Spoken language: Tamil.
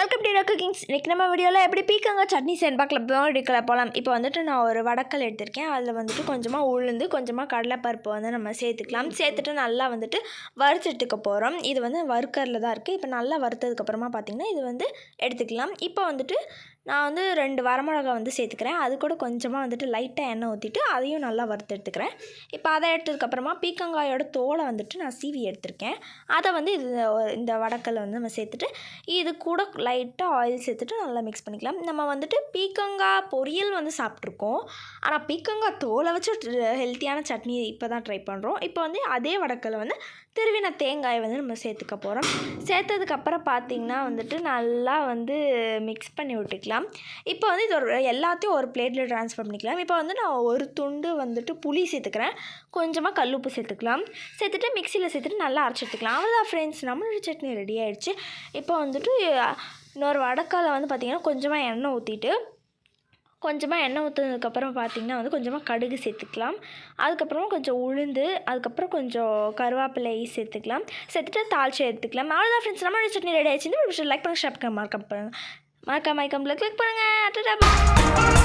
வெல்கம் டு குக்கிங்ஸ் இன்றைக்கி நம்ம வீடியோவில் எப்படி பீக்கங்க சட்னி செய்யணும் பார்க்கலாம். எடுக்கல போகலாம் இப்போ வந்துட்டு நான் ஒரு வடக்கல் எடுத்திருக்கேன். அதில் வந்துட்டு கொஞ்சமாக உளுந்து கொஞ்சமாக கடலைப்பருப்பு வந்து நம்ம சேர்த்துக்கலாம். சேர்த்துட்டு நல்லா வந்துட்டு வறுத்துட்டுக்க போகிறோம் இது வந்து வறுக்கரில் தான் இருக்குது இப்போ நல்லா வறுத்ததுக்கப்புறமா பார்த்திங்கன்னா இது வந்து எடுத்துக்கலாம். இப்போ வந்துட்டு நான் வந்து ரெண்டு வரமிளகா வந்து சேர்த்துக்கிறேன். அது கூட கொஞ்சமாக வந்துட்டு லைட்டாக எண்ணெய் ஊற்றிட்டு அதையும் நல்லா வறுத்து எடுத்துக்கிறேன். இப்போ அதை எடுத்ததுக்கப்புறமா பீக்கங்காயோட தோலை வந்துட்டு நான் சீவி எடுத்திருக்கேன். அதை வந்து இது இந்த வடக்கல்ல வந்து நம்ம சேர்த்துட்டு இது கூட லைட்டாக ஆயில் சேர்த்துட்டு நல்லா மிக்ஸ் பண்ணிக்கலாம். நம்ம வந்துட்டு பீக்கங்காய் பொரியல் வந்து சாப்பிட்ருக்கோம். ஆனால் பீக்கங்காய் தோலை வச்சு ஹெல்த்தியான சட்னி இப்போ தான் ட்ரை பண்ணுறோம் இப்போ வந்து அதே வடக்கல்ல வந்து திருவின தேங்காயை வந்து நம்ம சேர்த்துக்க போகிறோம் சேர்த்ததுக்கப்புறம் பார்த்திங்கன்னா வந்துட்டு நல்லா வந்து மிக்ஸ் பண்ணி விட்டுக்கலாம். இப்போ வந்து இது ஒரு எல்லாத்தையும் ஒரு பிளேட்டில் ட்ரான்ஸ்ஃபர் பண்ணிக்கலாம். இப்போ வந்து நான் ஒரு துண்டு வந்துட்டு புளி சேர்த்துக்கிறேன். கொஞ்சமாக கல்லுப்பு சேர்த்துக்கலாம். சேர்த்துட்டு மிக்சியில் சேர்த்துட்டு நல்லா அரைச்சி எடுத்துக்கலாம். அவ்வளோதான் ஃப்ரெண்ட்ஸ் நம்மளோட சட்னி ரெடி ஆகிடுச்சு இப்போ வந்துட்டு இன்னொரு வடக்கால வந்து பார்த்திங்கன்னா கொஞ்சமாக எண்ணெய் ஊற்றிட்டு கொஞ்சமாக எண்ணெய் ஊற்றுனதுக்கப்புறம் பார்த்திங்கன்னா வந்து கொஞ்சமாக கடுகு சேர்த்துக்கலாம். அதுக்கப்புறமா கொஞ்சம் உளுந்து அதுக்கப்புறம் கொஞ்சம் கருவேப்பிலை சேர்த்துக்கலாம். சேர்த்துட்டு தாளிச்சு எடுத்துக்கலாம். அவ்வளோதான் ஃப்ரெண்ட்ஸ் நம்மளோட சட்னி ரெடி ஆயிடுச்சு. இந்த லைக் பண்ணுங்க ஷேர் மார்க்கப் பண்ணுங்கள் மறக்காம ஐக்கம்பில் கிளிக் பண்ணுங்கள்